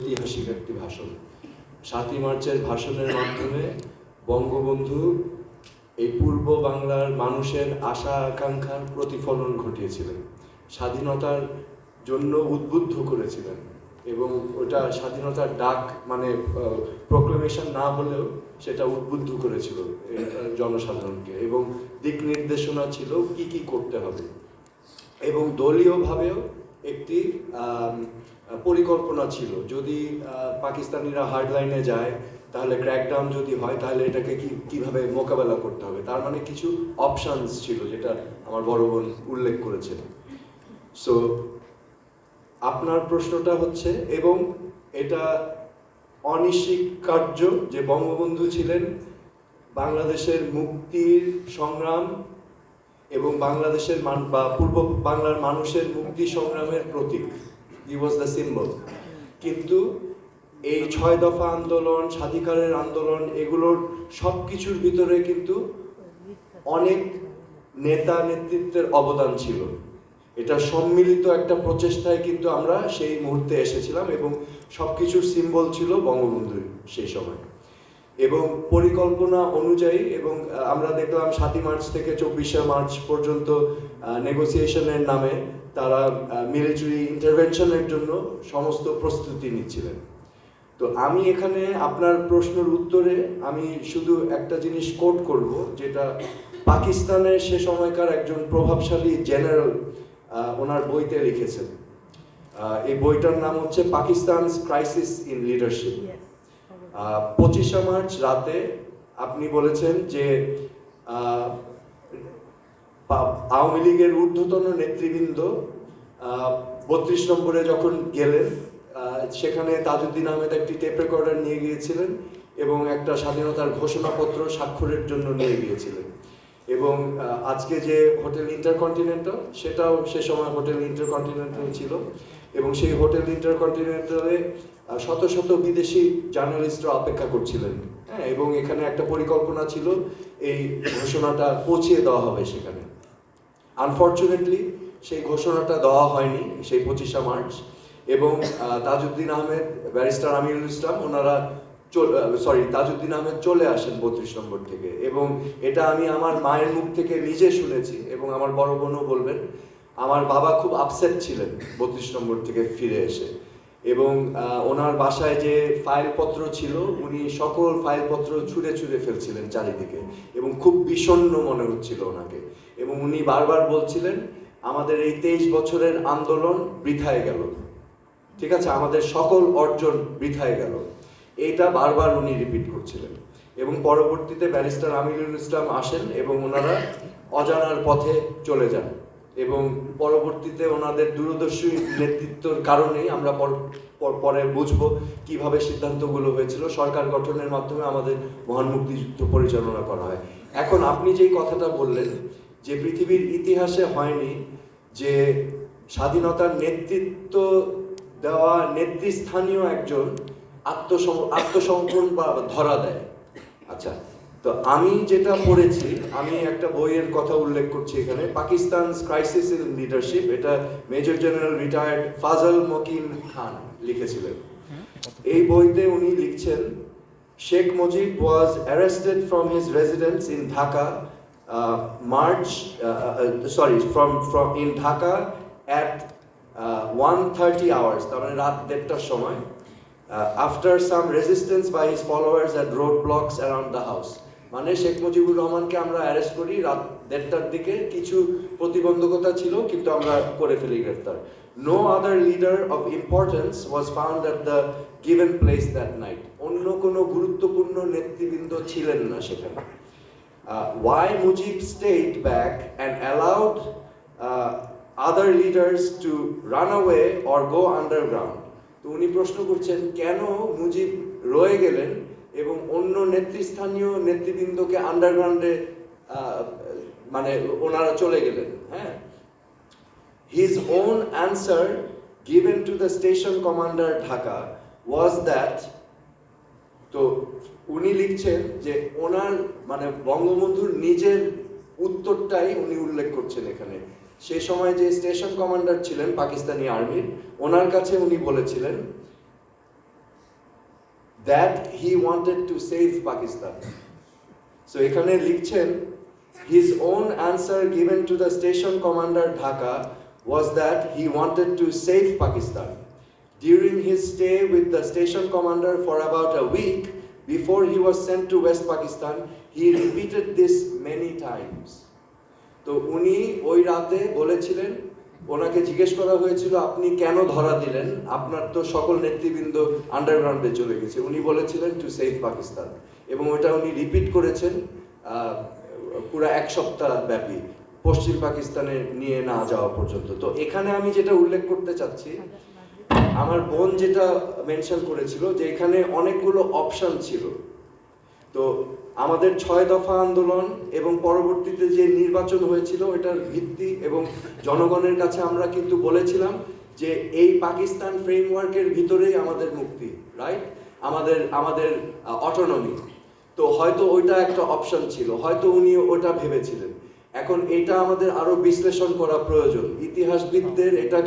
ঐতিহাসিক একটি ভাষণ। সাতই মার্চের ভাষণের মাধ্যমে বঙ্গবন্ধু এই পূর্ব বাংলার মানুষের আশা, আকাঙ্ক্ষার প্রতিফলন ঘটিয়েছিলেন। স্বাধীনতার জন্য উদ্বুদ্ধ করেছিলেন এবং ওটা স্বাধীনতার ডাক মানে প্রোক্লেমেশন না হলেও সেটা উদ্বুদ্ধ করেছিল জনসাধারণকে এবং দিক নির্দেশনা ছিল কি কি করতে হবে। এবং দলীয়ভাবেও একটি পরিকল্পনা ছিল। যদি পাকিস্তানিরা হার্ড লাইনে যায়, তাহলে ক্র্যাকডাউন যদি হয়, তাহলে এটাকে কি, কীভাবে মোকাবেলা করতে হবে? তার মানে কিছু অপশনস ছিল, যেটা আমার বড় বোন উল্লেখ করেছেন। সো আপনার প্রশ্নটা হচ্ছে, এবং এটা অনিস্বীকার্য যে বঙ্গবন্ধু ছিলেন বাংলাদেশের মুক্তির সংগ্রাম এবং বাংলাদেশের মান, বা পূর্ব বাংলার মানুষের মুক্তি সংগ্রামের প্রতীক। ই ওয়াজ দ্য সিম্বল কিন্তু এই ছয় দফা আন্দোলন, স্বাধিকারের আন্দোলন, এগুলোর সব কিছুর ভিতরে কিন্তু অনেক নেতা নেতৃত্বের অবদান ছিল। এটা সম্মিলিত একটা প্রচেষ্টায় কিন্তু আমরা সেই মুহূর্তে এসেছিলাম এবং সব কিছুর সিম্বল ছিল বঙ্গবন্ধু সেই সময়। এবং পরিকল্পনা অনুযায়ী এবং আমরা দেখলাম সাতই মার্চ থেকে চব্বিশে মার্চ পর্যন্ত নেগোসিয়েশনের নামে তারা মিলিটারি ইন্টারভেনশনের জন্য সমস্ত প্রস্তুতি নিচ্ছিলেন। তো আমি এখানে আপনার প্রশ্নের উত্তরে আমি শুধু একটা জিনিস কোট করব যেটা পাকিস্তানের সে সময়কার একজন প্রভাবশালী জেনারেল ওনার বইতে লিখেছেন। এই বইটার নাম হচ্ছে পাকিস্তান ক্রাইসিস ইন লিডারশিপ পঁচিশে মার্চ রাতে আপনি বলেছেন যে আওয়ামী লীগের ঊর্ধ্বতন নেতৃবৃন্দ বত্রিশ নম্বরে যখন গেলেন সেখানে তাজউদ্দিন আহমেদ একটি টেপ রেকর্ডার নিয়ে গিয়েছিলেন এবং একটা স্বাধীনতার ঘোষণাপত্র স্বাক্ষরের জন্য নিয়ে গিয়েছিলেন। এবং আজকে যে হোটেল ইন্টারকন্টিনেন্টাল, সেটাও সে সময় হোটেল ইন্টারকন্টিনেন্টাল ছিল এবং সেই হোটেল ইন্টারকন্টিনেন্টালে শত শত বিদেশি জার্নালিস্টরা অপেক্ষা করছিলেন। হ্যাঁ এবং এখানে একটা পরিকল্পনা ছিল, এই ঘোষণাটা পৌঁছিয়ে দেওয়া হবে সেখানে। আনফর্চুনেটলি সেই ঘোষণাটা দেওয়া হয়নি, সেই পঁচিশে মার্চ। এবং তাজউদ্দিন আহমেদ, ব্যারিস্টার আমিরুল ইসলাম, ওনারা সরি তাজউদ্দিন আহমেদ চলে আসেন বত্রিশ নম্বর থেকে। এবং এটা আমি আমার মায়ের মুখ থেকে নিজে শুনেছি এবং আমার বড় বোনও বলবেন, আমার বাবা খুব আপসেট ছিলেন বত্রিশ নম্বর থেকে ফিরে এসে। এবং ওনার বাসায় যে ফাইলপত্র ছিল, উনি সকল ফাইলপত্র ছুঁড়ে ছুঁড়ে ফেলছিলেন চারিদিকে এবং খুব বিষণ্ণ মনে হচ্ছিল ওনাকে। এবং উনি বারবার বলছিলেন, আমাদের এই তেইশ বছরের আন্দোলন বৃথায় গেল। ঠিক আছে? আমাদের সকল অর্জন বৃথায় গেল। এইটা বারবার উনি রিপিট করছিলেন। এবং পরবর্তীতে ব্যারিস্টার আমিরুল ইসলাম আসেন এবং ওনারা অজানার পথে চলে যান। এবং পরবর্তীতে ওনাদের দূরদর্শী নেতৃত্বর কারণেই আমরা পর- বুঝব কীভাবে সিদ্ধান্তগুলো হয়েছিল। সরকার গঠনের মাধ্যমে আমাদের মহান মুক্তিযুদ্ধ পরিচালনা করা হয়। এখন আপনি যেই কথাটা বললেন, যে পৃথিবীর ইতিহাসে হয়নি, যে স্বাধীনতার নেতৃত্ব দেওয়া নেতৃস্থানীয় একজন আত্মসম আত্মসমর্পণ বা ধরা দেয়। আচ্ছা তো আমি যেটা পড়েছি, আমি একটা বইয়ের কথা উল্লেখ করছি এখানে পাকিস্তান ক্রাইসিস ইন লিডারশিপ এটা major general retired Fazal Muqeem Khan লিখেছিলেন। এই বইতে উনি লিখছেন, Sheikh Mujib was arrested from his residence in Dhaka March sorry from from in Dhaka at one thirty hours তার মানে রাত দেড়টার সময় after some resistance by his followers at road blocks around the house মানে শেখ মুজিবুর রহমানকে আমরা arrest করি, রাত দেড়টার দিকে। কিছু প্রতিবন্ধকতা ছিল, কিন্তু আমরা করে ফেলি গ্রেফতার। No other leader of importance was found at the given place that night অন্য কোনো গুরুত্বপূর্ণ নেতৃবৃন্দ ছিলেন না সেখানে। Why Mujib stayed back and allowed allowed leaders to run away or go underground. তো উনি প্রশ্ন করছেন, কেন মুজিব রয়ে গেলেন? এবং অন্য নেতৃস্থানীয় নেতৃবৃন্দকে আন্ডারগ্রাউন্ডে মানে ওনারা চলে গেলেন হ্যাঁ? His own answer given to the station commander Dhaka was that, তো উনি লিখছেন যে ওনার মানে বঙ্গবন্ধুর নিজের উত্তরটাই উনি উল্লেখ করছেন এখানে। সে সময় যে স্টেশন কমান্ডার ছিলেন পাকিস্তানি আর্মির ওনার কাছে উনি বলেছিলেন that he wanted to save Pakistan. So এখানে লিখছেন his own answer given to the station commander Dhaka was that he wanted to save Pakistan. During his stay with the station commander for about a week before he was sent to West Pakistan, he repeated this many times. তো উনি ওই রাতে বলেছিলেন ওনাকে জিজ্ঞেস করা হয়েছিল, আপনি কেন ধরা দিলেন? আপনার তো সকল নেতৃবৃন্দ আন্ডারগ্রাউন্ডে চলে গেছে। উনি বলেছিলেন টু সেভ পাকিস্তান এবং ওটা উনি রিপিট করেছেন পুরো এক সপ্তাহ ব্যাপী, পশ্চিম পাকিস্তানে নিয়ে না যাওয়া পর্যন্ত। তো এখানে আমি যেটা উল্লেখ করতে চাচ্ছি, আমার বোন যেটা মেনশন করেছিল যে এখানে অনেকগুলো অপশান ছিল। তো আমাদের ছয় দফা আন্দোলন এবং পরবর্তীতে যে নির্বাচন হয়েছিল, এটার ভিত্তি এবং জনগণের কাছে আমরা কিন্তু বলেছিলাম যে এই পাকিস্তান ফ্রেমওয়ার্কের ভিতরেই আমাদের মুক্তি রাইট আমাদের আমাদের অটোনমি তো হয়তো ওইটা একটা অপশন ছিল, হয়তো উনি ওটা ভেবেছিলেন। এখন এটা আমাদের আরও বিশ্লেষণ করা প্রয়োজন। ইতিহাসবিদদের এটা